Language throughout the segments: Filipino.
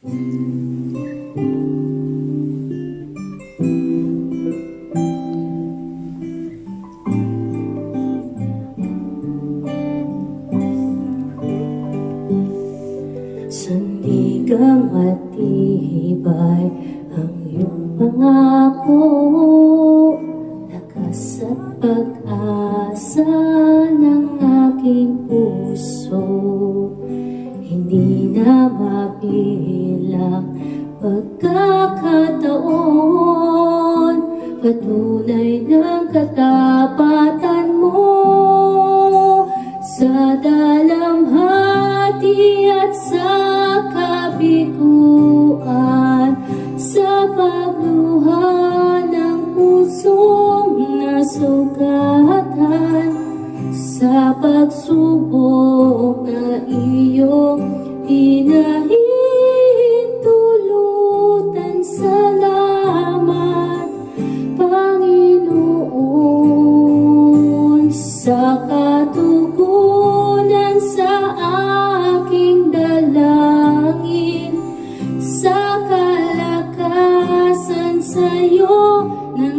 Sandigang matibay ang iyong pangako. At pag-asa ng aking puso pagkakataon Patunay ng katapatan mo. Sa dalamhati at sa kabiguan sa pagluha ng pusong nasugatan sa pagsubok na iyong pinahintulutan sa katugunan sa aking dalangin sa kalakasan sa'yo nang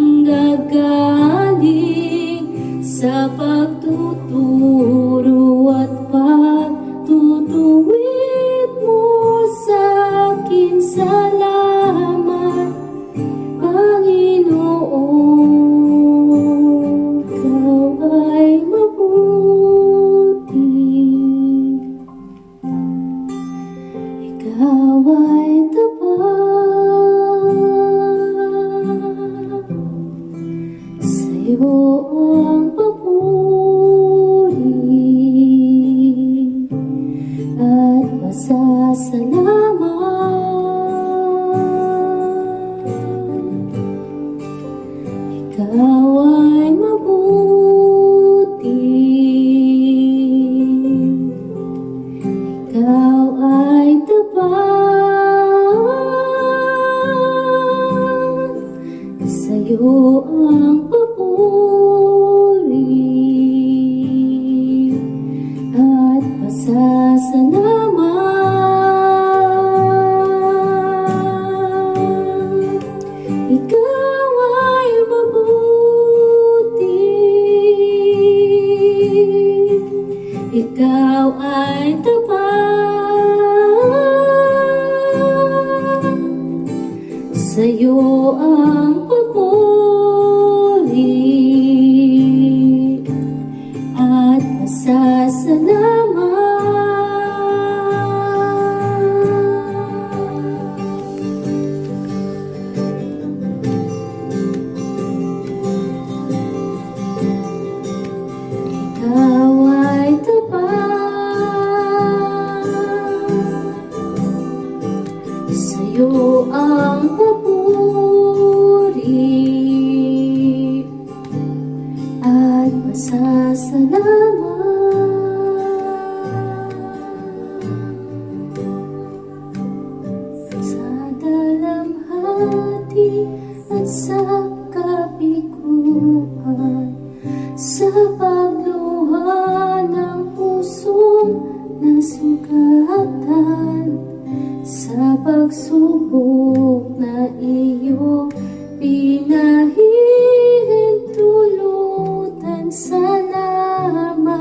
pasasalamat. Ikaw ay mabuti. Ikaw ay tapat. Sa'yo ang papuri Sa'yo ang papuri At pasasalamat Ikaw ay tapat. Sa'yo At masasalamat Sa dalamhati at sa kabiguan sa pagluha ng pusong nasugatan salamat